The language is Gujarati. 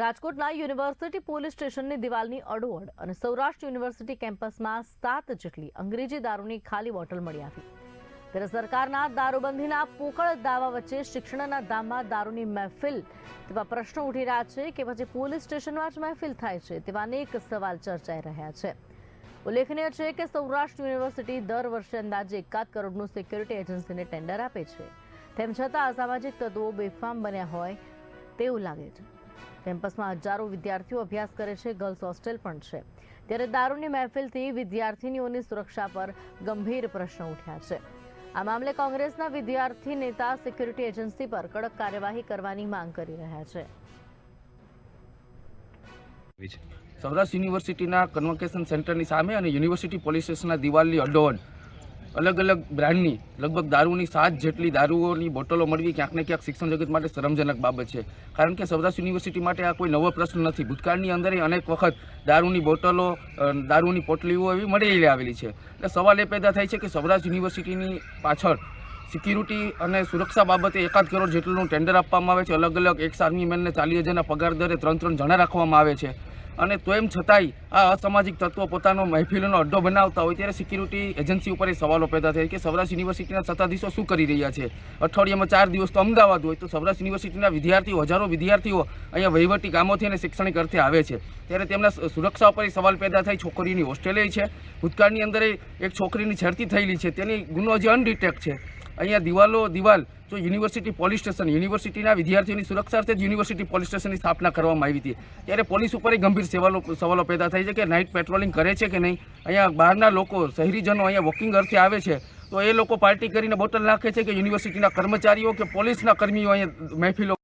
રાજકોટના યુનિવર્સિટી પોલીસ સ્ટેશનની દિવાલની અડોઅડ અને સૌરાષ્ટ્ર યુનિવર્સિટી કેમ્પસમાં સાત જેટલી અંગ્રેજી દારૂની ખાલી બોટલ મળી આવી. ત્યારે સરકારના દારૂબંધીના પોકળ દાવા વચ્ચે શિક્ષણના ધામમાં દારૂની મહેફિલ તેવા પ્રશ્નો ઉઠી રહ્યા છે કે પછી પોલીસ સ્ટેશનમાં જ મહેફિલ થાય છે તેવા અનેક સવાલ ચર્ચાઈ રહ્યા છે. ઉલ્લેખનીય છે કે સૌરાષ્ટ્ર યુનિવર્સિટી દર વર્ષે અંદાજે એકાદ કરોડનું સિક્યુરિટી એજન્સીને ટેન્ડર આપે છે. તેમ છતાં અસામાજિક તત્વો બેફામ બન્યા હોય તેવું લાગે છે. કેમ્પસમાં હજારો વિદ્યાર્થીઓ અભ્યાસ કરે છે, ગર્લ્સ હોસ્ટેલ પણ છે. ત્યારે દારૂની મહેફિલથી વિદ્યાર્થીનીઓની સુરક્ષા પર ગંભીર પ્રશ્નો ઉઠ્યા છે. આ મામલે કોંગ્રેસના વિદ્યાર્થી નેતા સિક્યુરિટી એજન્સી પર કડક કાર્યવાહી કરવાની માંગ કરી રહ્યા છે. સૌરાષ્ટ્ર યુનિવર્સિટીના કન્વોકેશન સેન્ટરની સામે અને યુનિવર્સિટી પોલીસ સ્ટેશનના દિવાલની અડોઅડ અલગ અલગ બ્રાન્ડની, લગભગ દારૂની સાત જેટલી દારૂઓની બોટલો મળવી ક્યાંક ને ક્યાંક શિક્ષણ જગત માટે શરમજનક બાબત છે. કારણ કે સૌરાષ્ટ્ર યુનિવર્સિટી માટે આ કોઈ નવો પ્રશ્ન નથી. ભૂતકાળની અંદર અનેક વખત દારૂની બોટલો દારૂની પોટલીઓ એવી મળી આવેલી છે. એટલે સવાલ એ પેદા થાય છે કે સૌરાષ્ટ્ર યુનિવર્સિટીની પાછળ સિક્યુરિટી અને સુરક્ષા બાબતે એકાદ કરોડ જેટલું ટેન્ડર આપવામાં આવે છે. અલગ અલગ એક્સ આર્મી મેનને ચાલીસ હજારના પગાર દરે ત્રણ ત્રણ જણા રાખવામાં આવે છે. અને તો એમ છતાંય આ અસામાજિક તત્વો પોતાનો મહેફિલોનો અડ્ડો બનાવતા હોય ત્યારે સિક્યુરિટી એજન્સી ઉપર એ સવાલો પેદા થાય કે સૌરાષ્ટ્ર યુનિવર્સિટીના સત્તાધીશો શું કરી રહ્યા છે? અઠવાડિયામાં ચાર દિવસ તો અમદાવાદ હોય, તો સૌરાષ્ટ્ર યુનિવર્સિટીના વિદ્યાર્થીઓ, હજારો વિદ્યાર્થીઓ અહીંયા વહીવટી કામોથી અને શૈક્ષણિક અર્થે આવે છે. ત્યારે તેમના સુરક્ષા ઉપર સવાલ પેદા થાય છોકરીની હોસ્ટેલે છે. ભૂતકાળની અંદર એક છોકરીની છેડતી થયેલી છે. તેની ગુનો હજી અનડિટેક્ટ છે. અહીંયા દિવાલો, દિવાલ જો યુનિવર્સિટી પોલીસ સ્ટેશન, યુનિવર્સિટીના વિદ્યાર્થીઓની સુરક્ષા અર્થે જ યુનિવર્સિટી પોલીસ સ્ટેશનની સ્થાપના કરવામાં આવી હતી. ત્યારે પોલીસ ઉપર ગંભીર સવાલો સવાલો પેદા થાય છે કે નાઇટ પેટ્રોલિંગ કરે છે કે નહીં? અહીંયા બહારના લોકો, શહેરીજનો અહીંયા વોકિંગ અર્થે આવે છે. તો એ લોકો પાર્ટી કરીને બોટલ નાખે છે કે યુનિવર્સિટીના કર્મચારીઓ કે પોલીસના કર્મીઓ અહીંયા મહેફિલો